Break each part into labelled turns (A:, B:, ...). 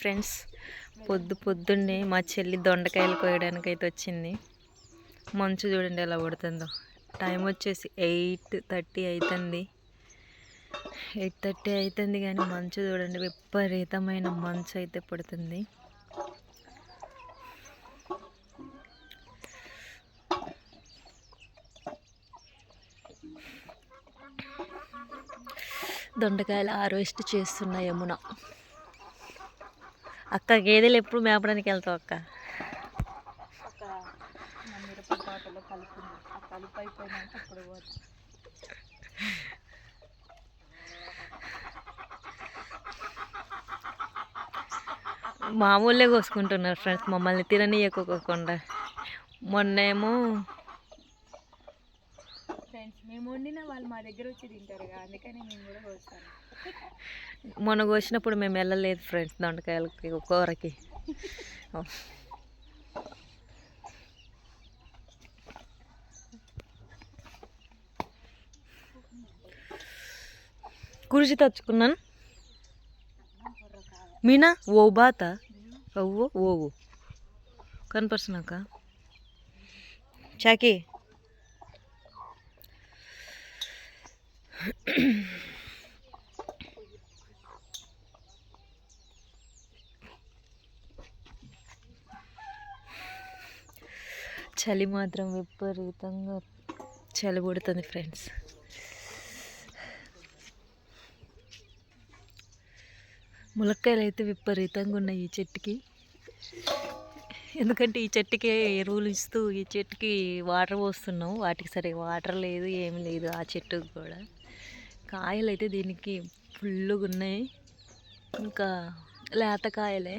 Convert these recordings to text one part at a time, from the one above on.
A: Friends. పొద్దు పొద్దున్నే మా చెల్లి దొండకాయలు కోయడానికి అయితే వచ్చింది. మంచు చూడండి ఎలా పడుతుందో టైం వచ్చేసి ఎయిట్ థర్టీ అవుతుంది ఎయిట్ థర్టీ అవుతుంది కానీ మంచు చూడండి విపరీతమైన మంచు అయితే పడుతుంది. దొండకాయలు హార్వెస్ట్ చేస్తున్న యమున. అక్క గేదెలు ఎప్పుడు మేపడానికి వెళ్తావు అక్క? మామూలే కోసుకుంటున్నారు ఫ్రెండ్స్ మమ్మల్ని తిననీయకోకుండా. మొన్నేమో
B: ఫ్రెండ్స్ మేము వండిన వాళ్ళు మా దగ్గర వచ్చి తింటారు కదా అందుకని మేము కూడా కోస్తాను
A: మొన్న కోసినప్పుడు మేము వెళ్ళలేదు ఫ్రెండ్స్ దొండకాయలకి కూరకి కురిసి తెచ్చుకున్నాను మీనా ఓ బాత అవ్వో ఓవు కనపరుస్తున్నాక చాకి చలి మాత్రం విపరీతంగా చలి పుడుతుంది ఫ్రెండ్స్. ములక్కాయలు అయితే విపరీతంగా ఉన్నాయి ఈ చెట్టుకి. ఎందుకంటే ఈ చెట్టుకే ఎరువులు ఇస్తూ ఈ చెట్టుకి వాటర్ పోస్తున్నాం. వాటికి సరే వాటర్ లేదు ఏం లేదు ఆ చెట్టుకు కూడా. కాయలు అయితే దీనికి ఫుల్గా ఉన్నాయి. ఇంకా లేత కాయలే.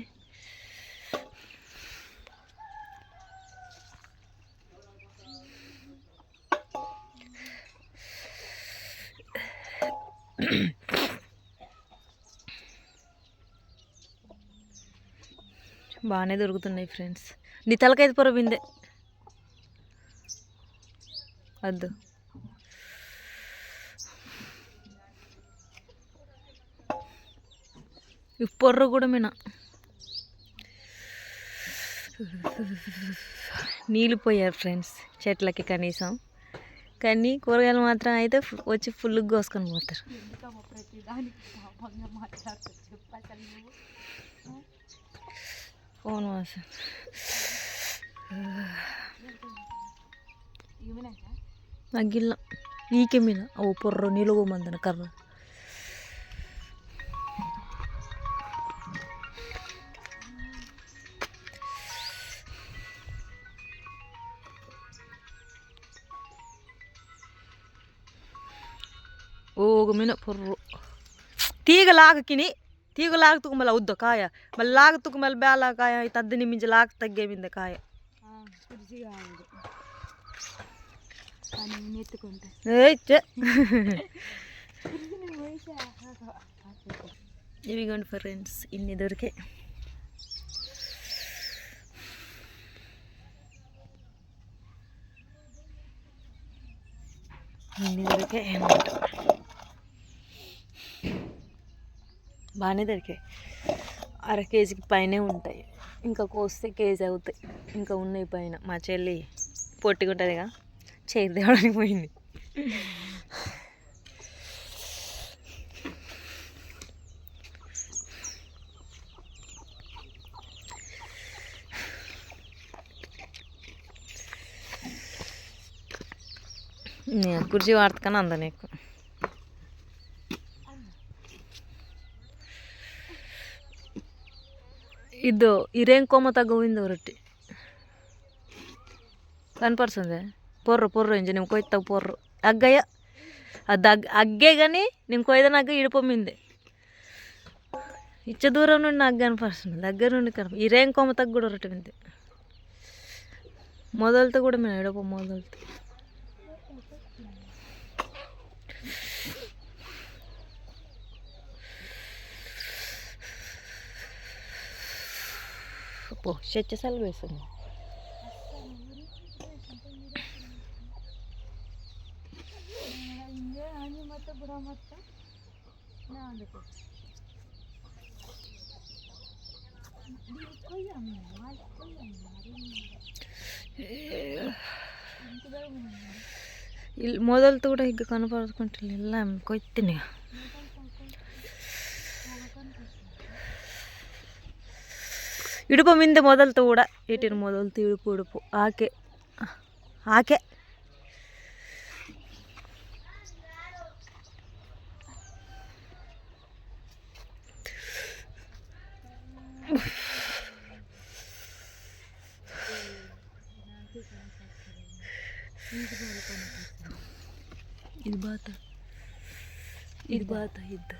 A: బాగానే దొరుకుతున్నాయి ఫ్రెండ్స్. నీ తలకైతే పొర వద్దు. ఈ పొర్ర కూడా మీన. నీళ్ళు పోయారు ఫ్రెండ్స్ చెట్లకి కనీసం. కానీ కూరగాయలు మాత్రం అయితే వచ్చి ఫుల్గా కోసుకొని పోతారు. ఫోన్ వాస.
B: ఇవినాక
A: మీద ఓ పొర్ర నీళ్ళు పోమందన కర్ర. మళ్ళీ బేలా కాయ తద్దని మించి లాగ తగ్గే మీద కాయ
B: కుర్చీ కావాలి కానీ నెత్తుకుంటా
A: ఏయ్ చే
B: కుర్చీ నేను పోయిసా
A: ఇవిగోండి ఫ్రెండ్స్ ఇన్ని దొరికాయి ఇన్ని దొరికాయి అన్నమాట బాగానే దొరికాయి. అర కేజీకి పైనే ఉంటాయి. ఇంకా కోస్తే కేజీ అవుతాయి. ఇంకా ఉన్నాయి పైన. మా చెల్లి పొట్టుకుంటుందిగా. ఉంటుందిగా చేతి తేవడానికి పోయింది. నేను కుర్చీ వాడతాను అందని ఎక్కువ. ಇದು ಇರೇನ್ ಕೋಮ ತಗೋವಿಂದ ರೊಟ್ಟಿ కనపడుతుంది పొర్రు పొర్రు ఇంజ నేను కొయ్తావు పొర్రు అగ్గయ్య అది అగ్ అగ్గే కానీ నేను కొయ్యదని అగ్గ ఇడిపోమింది ఇచ్చ దూరం నుండి నాకు కనపడుతుంది దగ్గర నుండి కనప ఇరేం కొమ్మ తగ్గ కూడా రొట్టె వింది మొదలతో కూడా మేము ఇడప మొదలతో
B: Poşetçi salmıyorsun.
A: ಇಲ್ಲಿ ಮೊದಲು ಕೂಡ ಹೀಗೆ ಕನಪಡ್ಕೊಂತಿಲ್ಲ ಎಲ್ಲ ಕೊಯ್ತೀನಿ ಇಡುಪು ಮಿಂದೆ ಮೊದಲು ತೂಡ ಏಟಿನ ಮೊದಲು ತಿಳುಪು ಉಡುಪು ಆಕೆ ಆಕೆ ಇದು ಬಾತ ಇದು ಬಾತ ಇದ್ದು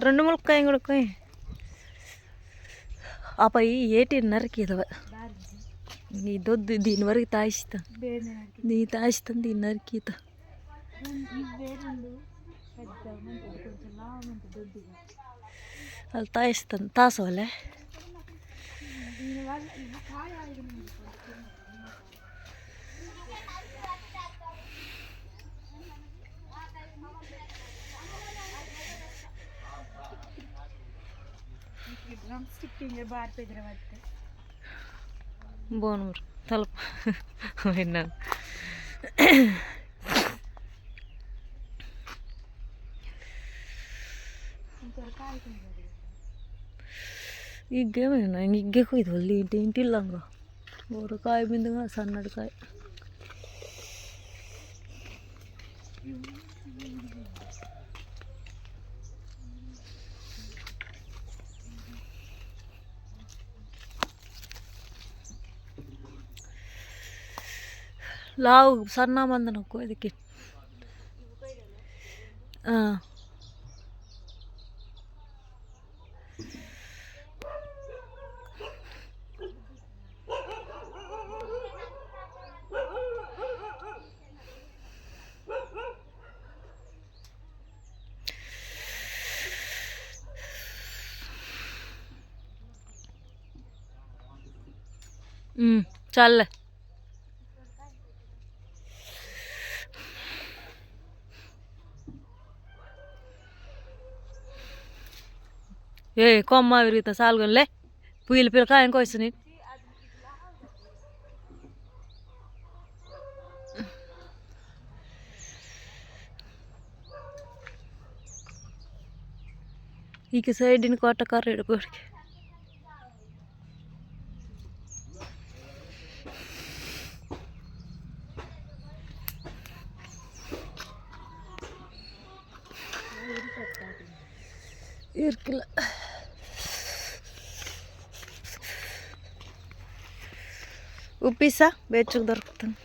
A: రెండు ములక్కాయ కూడా ఆ పై ఏటిన్నరకి ఇదవ ఇదొద్దు దీని వరకు తాయిస్తాం నీ
B: తాయిస్తాం దీన్నరకి ఈత
A: వాళ్ళు తాయిస్తాను తాసవాలే
B: काम स्टिचिंग बाहेर पेदर वाटतं
A: बोनवर తలప విన్నాను
B: ఇగ్గే
A: విన్నా ఇగ్గే ఇది వల్లి ఏంటి ఇల్లంగా ఊరకాయ బిందుగా సన్నడికాయ లావు సన్నా మందన కోదికి చాలే ఏ కొమ్మ విరిగితే సాల్గొనిలే పుయ్యలు పిలకాయని కోసిన ఇక సైడ్ని కోట కర్రెడు పోడికి இருக்குல்ல గుప్పిసా బేచుకు దొరుకుతుంది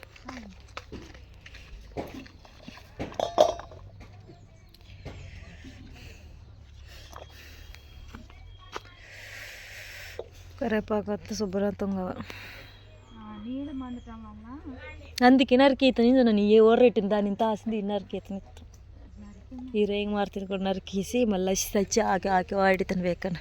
A: కరేపాకత్త శుభ్రతంగా అందుకే ನರ್ಕೀತ ನಿಂದು ನಾನು ఏ ఓర్రెట్టిన దాని ఇంత ఆసింది నరికేతని ಈ ರೇಂಗ್ ಮಾಡ್ತೀನಿ ಕೂಡ ನರಕೀಸಿ ಮಲ್ಲ ಸಚ್ಚಿ ಹಾಕಿ ಹಾಕಿ ಹೊಡಿತಾನೆ ಬೇಕನ